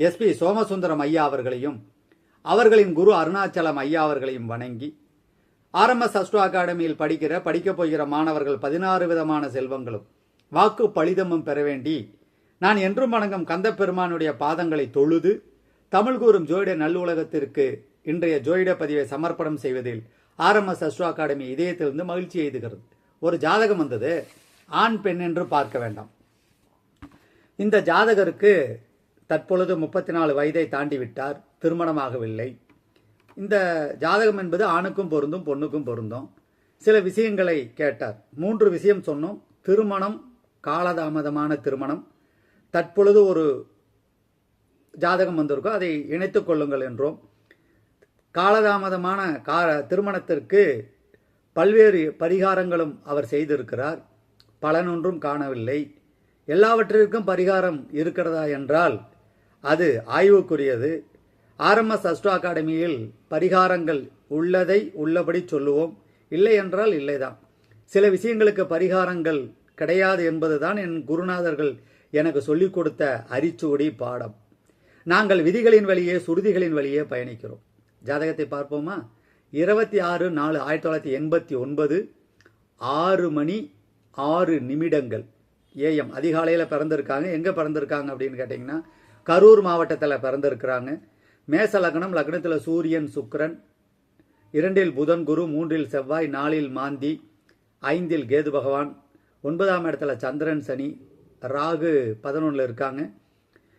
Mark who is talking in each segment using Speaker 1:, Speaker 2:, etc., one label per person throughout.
Speaker 1: SP Somasundaram ஐயா அவர்களையும் அவர்களின் குரு அருணாச்சலம் ஐயா அவர்களையும் வணங்கி ஆர்எம்எஸ் அஸ்ட்ரோ அகாடமியில் படிக்கிற படிக்கப் போகிற மாணவர்கள் பதினாறு விதமான செல்வங்களும் வாக்கு பலிதமும் பெற வேண்டி நான் என்றும் வணங்கும் கந்த பெருமானுடைய பாதங்களை தொழுது தமிழ் கூறும் ஜோயிட நல்லுலகத்திற்கு இன்றைய ஜோயிட பதிவை சமர்ப்பணம் செய்வதில் ஆர்எம்எஸ் அஸ்ட்ரோ அகாடமி இதயத்திலிருந்து மகிழ்ச்சி எய்துகிறது. ஒரு ஜாதகம் வந்தது. ஆண் பெண் என்று பார்க்க வேண்டாம். இந்த ஜாதகருக்கு தற்பொழுது முப்பத்தி நாலு வயதை தாண்டி விட்டார் திருமணமாகவில்லை. இந்த ஜாதகம் என்பது ஆணுக்கும் பொருந்தும் பொண்ணுக்கும் பொருந்தும். சில விஷயங்களை கேட்டார். மூன்று விஷயம் சொன்னோம். திருமணம் காலதாமதமான திருமணம். தற்பொழுது ஒரு ஜாதகம் வந்திருக்கோ அதை இணைத்துக் கொள்ளுங்கள் என்றோம். காலதாமதமான கா திருமணத்திற்கு பல்வேறு பரிகாரங்களும் அவர் செய்திருக்கிறார். பலனொன்றும் காணவில்லை. எல்லாவற்றிற்கும் பரிகாரம் இருக்கிறதா என்றால் அது ஆய்வுக்குரியது. ஆர்எம்எஸ் அஸ்ட்ரோ அகாடமியில் பரிகாரங்கள் உள்ளதை உள்ளபடி சொல்லுவோம். இல்லை என்றால் இல்லைதான். சில விஷயங்களுக்கு பரிகாரங்கள் கிடையாது என்பதுதான் என் குருநாதர்கள் எனக்கு சொல்லிக் கொடுத்த அரிச்சுவடி பாடம். நாங்கள் விதிகளின் வழியே சுருதிகளின் வழியே பயணிக்கிறோம். ஜாதகத்தை பார்ப்போமா? இருபத்தி ஆறு நாலு ஆயிரத்தி தொள்ளாயிரத்தி எண்பத்தி ஒன்பது ஆறு மணி ஆறு நிமிடங்கள். ஏஎம் அதிகாலையில் பிறந்திருக்காங்க. எங்கே பிறந்திருக்காங்க அப்படின்னு கேட்டிங்கன்னா கரூர் மாவட்டத்தில் பிறந்திருக்கிறாங்க. மேச லக்னம் லக்னத்தில் சூரியன் சுக்கரன் இரண்டில் புதன் குரு மூன்றில் செவ்வாய் நாலில் மாந்தி ஐந்தில் கேது பகவான் ஒன்பதாம் இடத்துல சந்திரன் சனி ராகு பதினொன்றில் இருக்காங்க.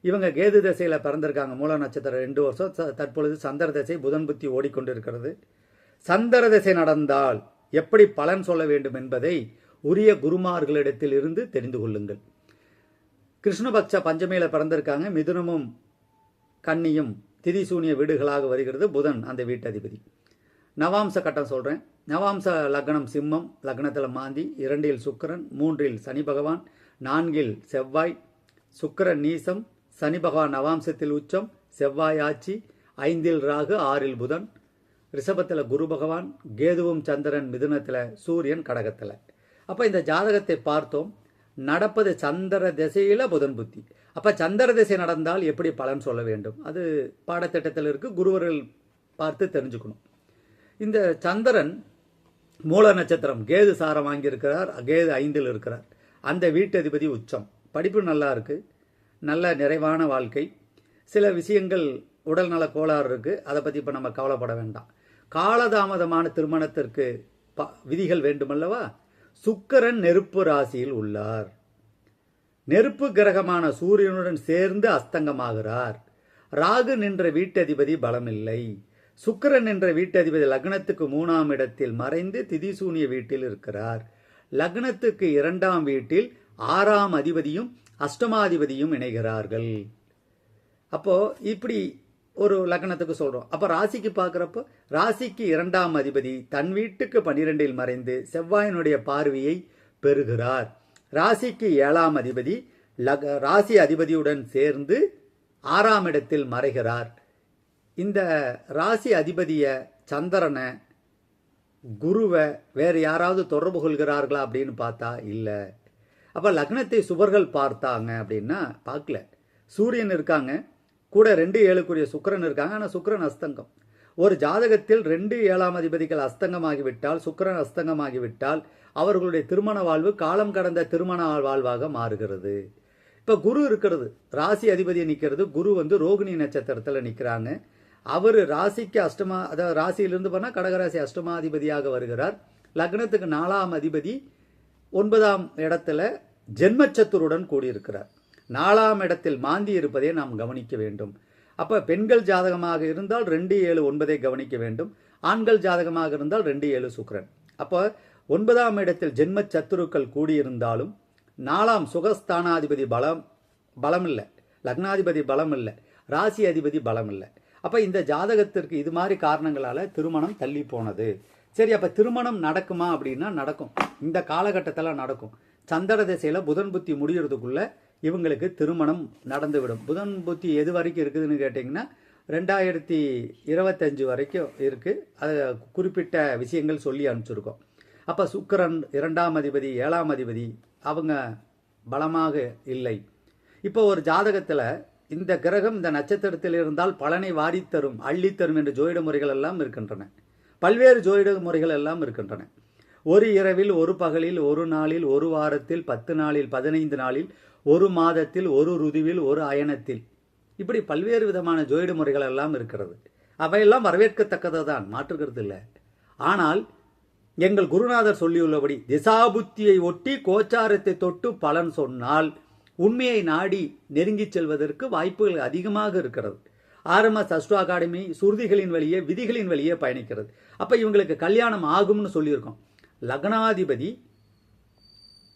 Speaker 1: இவங்க கேது திசையில் பிறந்திருக்காங்க. மூல நட்சத்திரம் ரெண்டு வருஷம். தற்பொழுது சந்திர திசை புதன் புத்தி ஓடிக்கொண்டிருக்கிறது. சந்திர திசை நடந்தால் எப்படி பலன் சொல்ல வேண்டும் என்பதை உரிய குருமார்களிடத்தில் இருந்து தெரிந்து கொள்ளுங்கள். கிருஷ்ணபக்ஷ பஞ்சமியில பிறந்திருக்காங்க. மிதுனமும் கன்னியும் திதிசூனிய வீடுகளாக வருகிறது புதன் அந்த வீட்டதிபதி. நவாம்ச கட்டம் சொல்கிறேன் நவாம்ச லக்னம் சிம்மம் லக்னத்தில் மாந்தி இரண்டில் சுக்கிரன் மூன்றில் சனி பகவான் நான்கில் செவ்வாய் சுக்கரன் நீசம் சனி பகவான் நவாம்சத்தில் உச்சம் செவ்வாய் ஆட்சி ஐந்தில் ராகு ஆறில் புதன். ரிஷபத்தில் குரு பகவான் கேதுவும் சந்திரன் மிதுனத்தில் சூரியன் கடகத்தில். அப்போ இந்த ஜாதகத்தை பார்த்தோம். நடப்பது சந்திர திசையில புதன் புத்தி. அப்போ சந்திர திசை நடந்தால் எப்படி பலன் சொல்ல வேண்டும்? அது பாடத்திட்டத்தில் இருக்கு. குருவர்கள் பார்த்து தெரிஞ்சுக்கணும். இந்த சந்திரன் மூல நட்சத்திரம் கேது சாரம் வாங்கியிருக்கிறார். கேது ஐந்தில் இருக்கிறார். அந்த வீட்டதிபதி உச்சம். படிப்பு நல்லா இருக்கு. நல்ல நிறைவான வாழ்க்கை. சில விஷயங்கள் உடல்நல கோளாறு இருக்கு. அதை பற்றி இப்போ நம்ம கவலைப்பட வேண்டாம். காலதாமதமான திருமணத்திற்கு ப விதிகள் வேண்டுமல்லவா? சுக்கிரன் நெருப்பு ராசியில் உள்ளார். நெருப்பு கிரகமான சூரியனுடன் சேர்ந்து அஸ்தங்கமாகிறார். ராகு நின்ற வீட்டதிபதி பலமில்லை. சுக்கிரன் என்ற வீட்டதிபதி லக்னத்துக்கு மூணாம் இடத்தில் மறைந்து திதிசூனிய வீட்டில் இருக்கிறார். லக்னத்துக்கு இரண்டாம் வீட்டில் ஆறாம் அதிபதியும் அஷ்டமாதிபதியும் இணைகிறார்கள். அப்போ இப்படி ஒரு லக்னத்துக்கு சொல்றோம். அப்ப ராசிக்கு பார்க்கறப்போ ராசிக்கு இரண்டாம் அதிபதி தன் வீட்டுக்கு பன்னிரெண்டில் மறைந்து செவ்வாயினுடைய பார்வையை பெறுகிறார். ராசிக்கு ஏழாம் அதிபதி லக ராசி அதிபதியுடன் சேர்ந்து ஆறாம் இடத்தில் மறைகிறார். இந்த ராசி அதிபதிய சந்திரனை குருவை வேறு யாராவது தொடர்பு கொள்கிறார்களா அப்படின்னு பார்த்தா இல்லை. அப்போ லக்னத்தை சுவர்கள் பார்த்தாங்க அப்படின்னா பார்க்கல. சூரியன் இருக்காங்க கூட ரெண்டு ஏழுக்குரிய சுக்கரன் இருக்காங்க. ஆனால் சுக்கரன் அஸ்தங்கம். ஒரு ஜாதகத்தில் ரெண்டு ஏழாம் அதிபதிகள் அஸ்தங்கமாகிவிட்டால் சுக்கரன் அஸ்தங்கமாகிவிட்டால் அவர்களுடைய திருமண வாழ்வு காலம் கடந்த திருமண வாழ்வாக மாறுகிறது. இப்போ குரு இருக்கிறது. ராசி அதிபதி நிற்கிறது குரு வந்து ரோகிணி நட்சத்திரத்தில் நிற்கிறாங்க அவர் ராசிக்கு அஷ்டமா அதாவது ராசியிலிருந்து போனால் கடகராசி அஷ்டமாதிபதியாக வருகிறார். லக்னத்துக்கு நாலாம் அதிபதி ஒன்பதாம் இடத்துல ஜென்மச்சத்துருடன் கூடியிருக்கிறார். நாலாம் இடத்தில் மாந்தி இருப்பதை நாம் கவனிக்க வேண்டும். அப்போ பெண்கள் ஜாதகமாக இருந்தால் ரெண்டு ஏழு ஒன்பதை கவனிக்க வேண்டும். ஆண்கள் ஜாதகமாக இருந்தால் ரெண்டு ஏழு சுக்கரன். அப்போ ஒன்பதாம் இடத்தில் ஜென்ம சத்துருக்கள் கூடியிருந்தாலும் நாலாம் சுகஸ்தானாதிபதி பலம் பலம் இல்லை லக்னாதிபதி பலம் இல்லை ராசி அதிபதி பலம் இல்லை அப்போ இந்த ஜாதகத்திற்கு இது மாதிரி காரணங்களால் திருமணம் தள்ளி போனது. சரி அப்போ திருமணம் நடக்குமா அப்படின்னா நடக்கும். இந்த காலகட்டத்தில் நடக்கும். சந்திர திசையில் புதன் புத்தி முடிகிறதுக்குள்ளே இவங்களுக்கு திருமணம் நடந்துவிடும். புதன் புத்தி எது வரைக்கும் இருக்குதுன்னு கேட்டிங்கன்னா ரெண்டாயிரத்தி இருபத்தஞ்சு வரைக்கும் இருக்கு. அது குறிப்பிட்ட விஷயங்கள் சொல்லி அனுப்பிச்சிருக்கோம். அப்போ சுக்கரன் இரண்டாம் அதிபதி ஏழாம் அதிபதி அவங்க பலமாக இல்லை. இப்போ ஒரு ஜாதகத்தில் இந்த கிரகம் இந்த நட்சத்திரத்தில் இருந்தால் பலனை வாரித்தரும் அள்ளித்தரும் என்ற ஜோதிட முறைகள் எல்லாம் இருக்கின்றன. பல்வேறு ஜோதிட முறைகள் எல்லாம் இருக்கின்றன. ஒரு இரவில் ஒரு பகலில் ஒரு நாளில் ஒரு வாரத்தில் பத்து நாளில் பதினைந்து நாளில் ஒரு மாதத்தில் ஒரு ருதுவில் ஒரு அயனத்தில். இப்படி பல்வேறு விதமான ஜோயிடு முறைகள் எல்லாம் இருக்கிறது. அவையெல்லாம் வரவேற்கத்தக்கது தான் மாற்றுக்கிறது இல்லை ஆனால் எங்கள் குருநாதர் சொல்லியுள்ளபடி திசாபுத்தியை ஒட்டி கோச்சாரத்தை தொட்டு பலன் சொன்னால் உண்மையை நாடி நெருங்கிச் செல்வதற்கு வாய்ப்புகள் அதிகமாக இருக்கிறது. ஆர்எம்எஸ் அஸ்ட்ரோ அகாடமி சுருதிகளின் வழியே விதிகளின் வழியே பயணிக்கிறது. அப்போ இவங்களுக்கு கல்யாணம் ஆகும்னு சொல்லியிருக்கோம். லக்னாதிபதி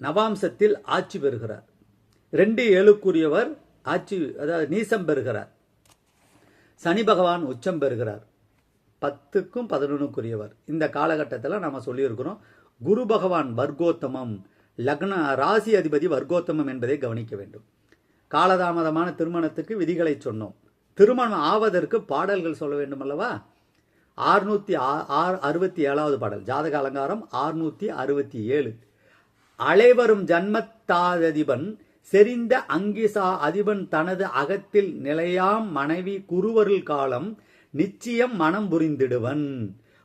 Speaker 1: நவாம்சத்தில் ஆட்சி பெறுகிறார். ரெண்டு ஏழுக்குரியவர் ஆட்சி அதாவது நீசம் பெறுகிறார். சனி பகவான் உச்சம் பெறுகிறார். பத்துக்கும் பதினொன்றுக்குரியவர் இந்த காலகட்டத்தில் நம்ம சொல்லியிருக்கிறோம் குரு பகவான் வர்க்கோத்தமம் லக்ன ராசி அதிபதி வர்க்கோத்தமம் என்பதை கவனிக்க வேண்டும். காலதாமதமான திருமணத்துக்கு விதிகளை சொன்னோம். திருமணம் ஆவதற்கு பாடல்கள் சொல்ல வேண்டும் அல்லவா? ஆறுநூத்தி அறுபத்தி ஏழாவது பாடல் ஜாதக அலங்காரம் ஆறுநூத்தி அறுபத்தி ஏழு. அலைவரும் ஜன்மத்தாததிபன் செறிந்த அங்கிசா அதிபன் தனது அகத்தில் நிலையாம் மனைவி குருவருள் காலம் நிச்சயம் மனம் புரிந்திடுவன்.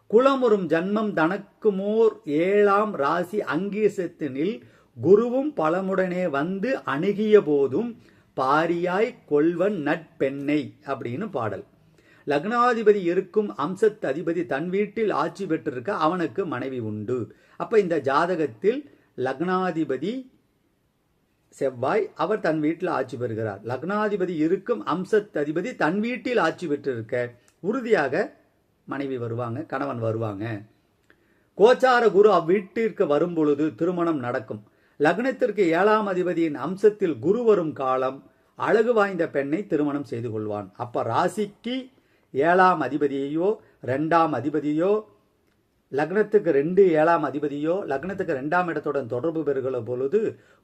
Speaker 1: குளமுறும் ஜன்மம் தனக்குமோர் ஏழாம் ராசி அங்கீசத்தினில் குருவும் பலமுடனே வந்து அணுகிய போதும் பாரியாய் கொள்வன் நட்பெண்ணை அப்படின்னு பாடல். லக்னாதிபதி இருக்கும் அம்சத் அதிபதி தன் வீட்டில் ஆட்சி பெற்றிருக்க அவனுக்கு மனைவி உண்டு. அப்ப இந்த ஜாதகத்தில் லக்னாதிபதி செவ்வாய் அவர் தன் வீட்டில் ஆட்சி பெறுகிறார். லக்னாதிபதி இருக்கும் அம்சத்ததிபதி தன் வீட்டில் ஆட்சி பெற்றிருக்க உறுதியாக மனைவி வருவாங்க கணவன் வருவாங்க. கோச்சார குரு அவ்வீட்டிற்கு வரும் பொழுது திருமணம் நடக்கும். லக்னத்திற்கு ஏழாம் அதிபதியின் அம்சத்தில் குரு வரும் காலம் அழகு வாய்ந்த பெண்ணை திருமணம் செய்து கொள்வான். அப்ப ராசிக்கு ஏழாம் அதிபதியையோ ரெண்டாம் அதிபதியோ லக்னத்துக்கு ரெண்டு ஏழாம் அதிபதியோ லக்னத்துக்கு ரெண்டாம் இடத்துடன் தொடர்பு பெறுகிற பொழுது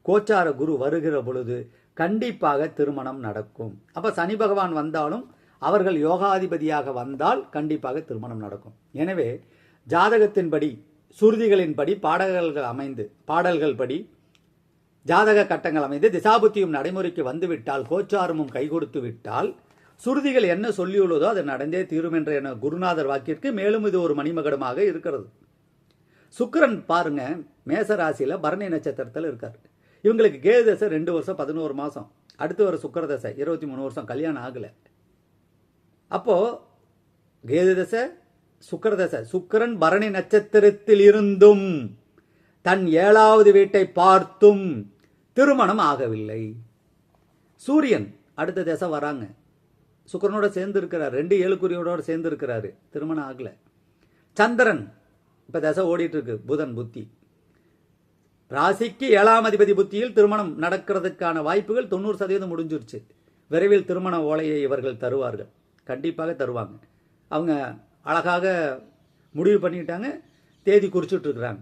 Speaker 1: கோச்சார குரு வருகிற பொழுது கண்டிப்பாக திருமணம் நடக்கும். அப்ப சனி பகவான் வந்தாலும் அவர்கள் யோகாதிபதியாக வந்தால் கண்டிப்பாக திருமணம் நடக்கும். எனவே ஜாதகத்தின்படி சுருதிகளின்படி பாடல்கள் அமைந்து பாடல்கள் படி ஜாதக கட்டங்கள் அமைந்து திசாபுத்தியும் நடைமுறைக்கு வந்துவிட்டால் கோச்சாரமும் கைகொடுத்து விட்டால் சுருதிகள் என்ன சொல்லியுள்ளதோ அது நடந்தே தீரும் என்ற என குருநாதர் வாக்கிற்கு மேலும் இது ஒரு மணிமகடமாக இருக்கிறது. சுக்கரன் பாருங்க மேச ராசியில பரணி நட்சத்திரத்தில் இருக்கார். இவங்களுக்கு கேது தசை ரெண்டு வருஷம் பதினோரு மாசம். அடுத்து வர சுக்கர தசை இருபத்தி மூணு வருஷம் கல்யாணம் ஆகலை. அப்போ கேது தசை சுக்கர தசை சுக்கிரன் பரணி நட்சத்திரத்தில் இருந்தும் தன் ஏழாவது வீட்டை பார்த்தும் திருமணம் ஆகவில்லை. சூரியன் அடுத்த தசை வராங்க. சுக்கரனோட சேர்ந்து இருக்கிறார். ரெண்டு ஏழுக்குரியோட சேர்ந்து இருக்கிறாரு. திருமணம் ஆகல. சந்திரன் இப்ப தசை ஓடிட்டு இருக்கு. புதன் புத்தி. ராசிக்கு ஏழாம் அதிபதி புத்தியில் திருமணம் நடக்கிறதுக்கான வாய்ப்புகள் தொண்ணூறு சதவீதம் முடிஞ்சிருச்சு. விரைவில் திருமண ஓலையை இவர்கள் தருவார்கள். கண்டிப்பாக தருவாங்க. அவங்க அழகாக முடிவு பண்ணிட்டாங்க. தேதி குறிச்சிட்ருக்குறாங்க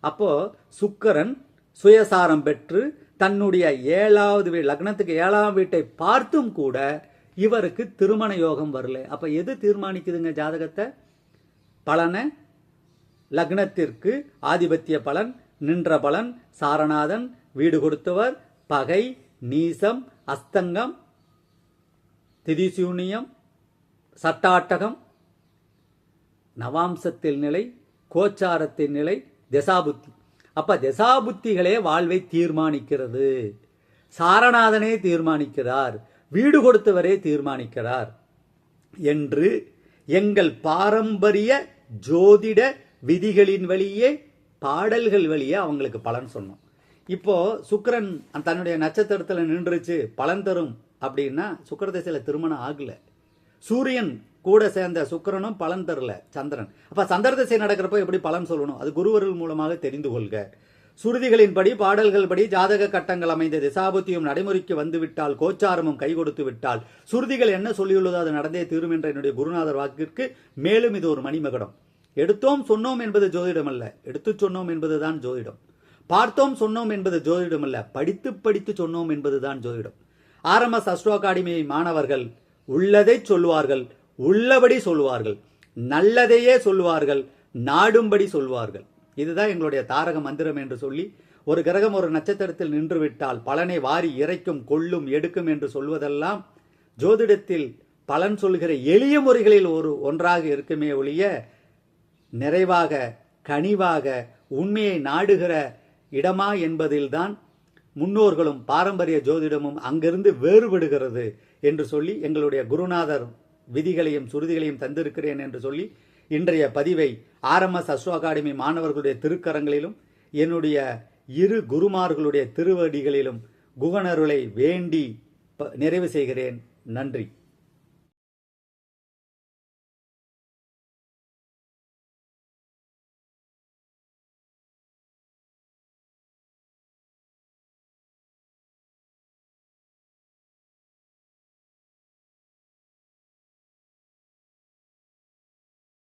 Speaker 1: இருக்கிறாங்க. சுக்கரன் சுயசாரம் பெற்று தன்னுடைய ஏழாவது வீ லக்னத்துக்கு ஏழாம் வீட்டை பார்த்தும் கூட இவருக்கு திருமண யோகம் வரல. அப்ப எது தீர்மானிக்குதுங்க ஜாதகத்தை? பலனை லக்னத்திற்கு ஆதிபத்திய பலன் நின்ற பலன் சாரநாதன் வீடு கொடுத்தவர் பகை நீசம் அஸ்தங்கம் திதிசூனியம் சட்டாட்டகம் நவாம்சத்தில் நிலை கோச்சாரத்தின் நிலை திசாபுத்தி. அப்ப திசாபுத்திகளே வாழ்வை தீர்மானிக்கிறது. சாரநாதனே தீர்மானிக்கிறார். வீடு கொடுத்தவரே தீர்மானிக்கிறார் என்று எங்கள் பாரம்பரிய ஜோதிட விதிகளின் வழியே பாடல்கள் வழியே அவங்களுக்கு பலன் சொன்னோம். இப்போ சுக்கரன் தன்னுடைய நட்சத்திரத்தில் நின்றுச்சு பலன் தரும் அப்படின்னா சுக்கிர திசையில திருமணம் ஆகல. சூரியன் கூட சேர்ந்த சுக்கிரனும் பலன் தரல சந்திரன். அப்ப சந்திர திசை நடக்கிறப்ப எப்படி பலன் சொல்லணும்? அது குருவர்கள் மூலமாக தெரிந்து கொள்க. சுருதிகளின்படி பாடல்கள் படி ஜாதக கட்டங்கள் அமைந்த திசாபுத்தியும் நடைமுறைக்கு வந்துவிட்டால் கோச்சாரமும் கை கொடுத்து விட்டால். சுருதிகள் என்ன சொல்லியுள்ளதோ அது நடந்தே தீரும் என்ற என்னுடைய குருநாதர் வாக்கிற்கு மேலும் இது ஒரு மணிமகடம். எடுத்தோம் சொன்னோம் என்பது ஜோதிடம் அல்ல எடுத்துச் சொன்னோம் என்பதுதான் ஜோதிடம். பார்த்தோம் சொன்னோம் என்பது ஜோதிடம் அல்ல படித்து படித்து சொன்னோம் என்பதுதான் ஜோதிடம். ஆர்எம்எஸ் அஸ்ட்ரோ அகாடமி மாணவர்கள் உள்ளதை சொல்வார்கள் உள்ளபடி சொல்வார்கள் நல்லதையே சொல்லுவார்கள் நாடும்படி சொல்வார்கள் இதுதான் எங்களுடைய தாரக மந்திரம் என்று சொல்லி ஒரு கிரகம் ஒரு நட்சத்திரத்தில் நின்றுவிட்டால் பலனை வாரி இறைக்கும் கொள்ளும் எடுக்கும் என்று சொல்வதெல்லாம் ஜோதிடத்தில் பலன் சொல்கிற எளிய முறைகளில் ஒரு ஒன்றாக இருக்குமே ஒழிய நிறைவாக கனிவாக உண்மையை நாடுகிற இடமா என்பதில்தான் முன்னோர்களும் பாரம்பரிய ஜோதிடமும் அங்கிருந்து வேறுபடுகிறது என்று சொல்லி எங்களுடைய குருநாதர் விதிகளையும் சுருதிகளையும் தந்திருக்கிறேன் என்று சொல்லி இன்றைய பதிவை ஆர்எம்எஸ் அஸ்ட்ரோ அகாடமி மாணவர்களுடைய திருக்கரங்களிலும் என்னுடைய இரு குருமார்களுடைய திருவடிகளிலும் குகனருளை வேண்டி ப- நிறைவு செய்கிறேன். நன்றி.